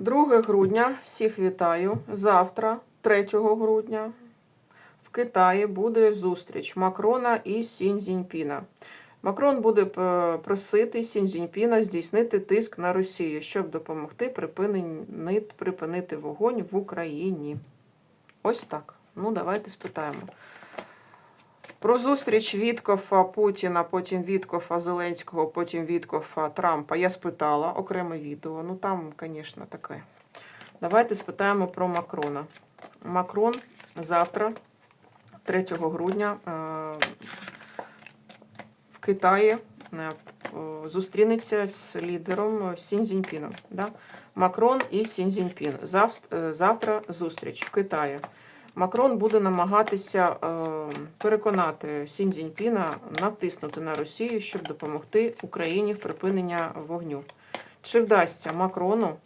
2 грудня всіх вітаю. Завтра, 3 грудня, в Китаї буде зустріч Макрона і Сінь Цзіньпіна. Макрон буде е, просити Сінь Цзіньпіна здійснити тиск на Росію, щоб допомогти припинити вогонь в Україні. Ось так. Ну, давайте спитаємо. Про зустріч Віткофа Путіна, потім Віткофа Зеленського, потім Віткофа Трампа я спитала окреме відео. Ну там, звісно, таке. Давайте спитаємо про Макрона. Макрон завтра, 3 грудня, е, в Китаї е, зустрінеться з лідером Сінь Цзіньпіном. Да? Макрон і Сінь Цзіньпін. Е, Завтра зустріч в Китаї. Макрон буде намагатися е, переконати Сінь Цзіньпіна натиснути на Росію, щоб допомогти Україні в припиненні вогню. Чи вдасться Макрону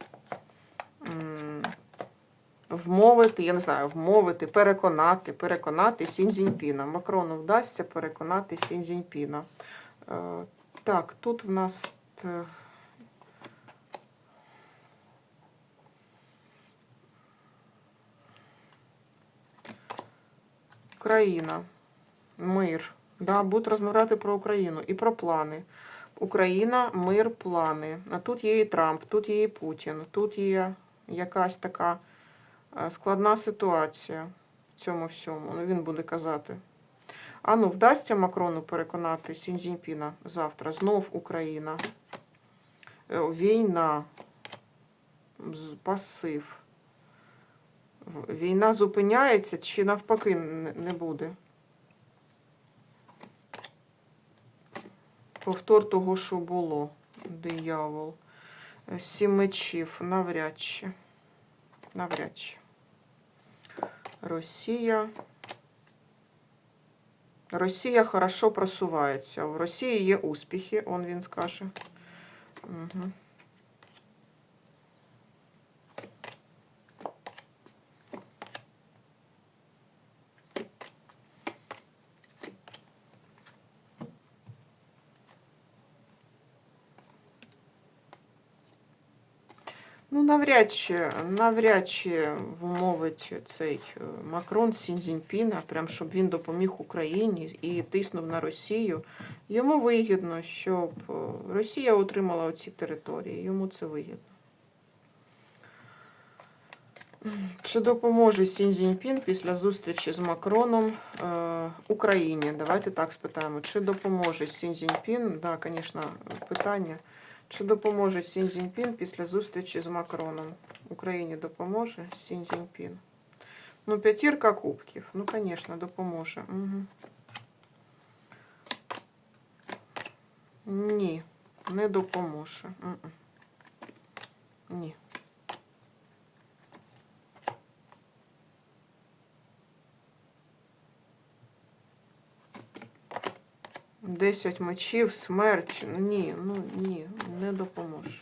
вмовити, я не знаю, вмовити, переконати, переконати Сінь Цзіньпіна. Макрону вдасться переконати Сінь Цзіньпіна. Е, так, тут в нас. Україна, мир. Да, будуть розмовляти про Україну і про плани. Україна, мир, плани. А тут є і Трамп, тут є і Путін, тут є якась така е, складна ситуація в цьому всьому. Ну, він буде казати. А ну, вдасться Макрону переконати Сінь Цзіньпіна завтра. Знов Україна. Е, Війна. Пасив. Війна зупиняється чи навпаки не не буде? Повтор того, що було. Диявол. Е, Сім мечів. Навряд чи. Навряд чи. Росія. Росія хорошо просувається. В Росії є успіхи, он він скаже. Угу. Ну, навряд чи, навряд чи вмовить цей е, Макрон Сінь Цзіньпіна, прям щоб він допоміг Україні і тиснув на Росію. Йому вигідно, щоб е, Росія отримала оці території. Йому це вигідно. Чи допоможе Сінь Цзіньпін після зустрічі з Макроном е, Україні? Давайте так спитаємо. Чи допоможе Сінь Цзіньпін? Да, звісно, питання. Чи допоможе Сінь Цзіньпін після зустрічі з Макроном? Україні допоможе Сінь Цзіньпін? Ну, п'ятірка кубків. Ну, звісно, допоможе. Угу. Ні, не допоможе. Ні. Десять мечів, смерть. Ні, ну ні, не допоможе.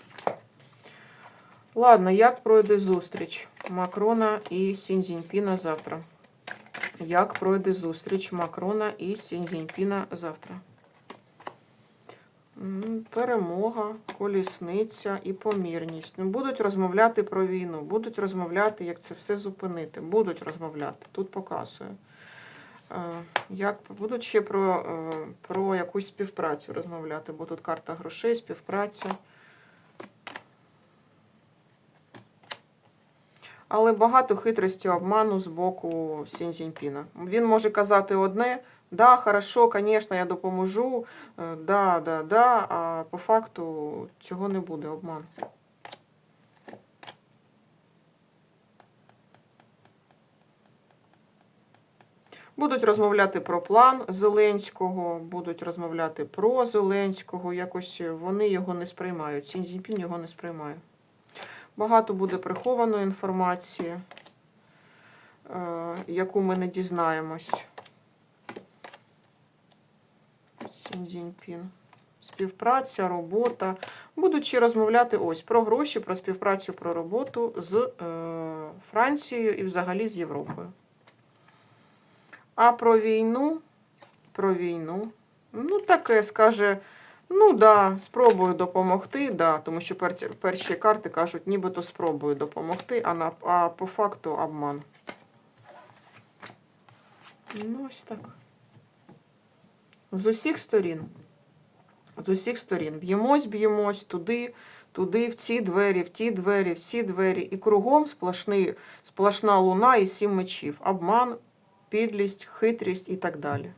Ладно, як пройде зустріч Макрона і Сінь Цзіньпіна завтра? Як пройде зустріч Макрона і Сінь Цзіньпіна завтра? Перемога, колісниця і помірність. Ну, Будуть розмовляти про війну, будуть розмовляти, як це все зупинити. Будуть розмовляти. Тут показує. Е, Як будуть ще про, е, про якусь співпрацю розмовляти, бо тут карта грошей, співпраця. Але багато хитрості обману з боку Сінь Цзіньпіна. Він може казати одне, да, хорошо, звісно, я допоможу, е, да, да, да, а по факту цього не буде обман. Будуть розмовляти про план Зеленського, будуть розмовляти про Зеленського. Якось вони його не сприймають. Сінь Цзіньпін його не сприймає. Багато буде прихованої інформації, е, яку ми не дізнаємось. Сінь Цзіньпін. Співпраця, робота. Будуть ще розмовляти ось про гроші, про співпрацю, про роботу з е, Францією і взагалі з Європою. А про війну, про війну, ну таке скаже, Ну да, спробую допомогти, да, тому що перші, перші карти кажуть, нібито спробую допомогти, а, на, а по факту обман. Ну, ось так. З усіх сторін. З усіх сторін. Б'ємось, б'ємось туди, туди, в ці двері, в ті двері, в ці двері. І кругом сплошний, сплошна луна і сім мечів. Обман, підлість, хитрість і так далі.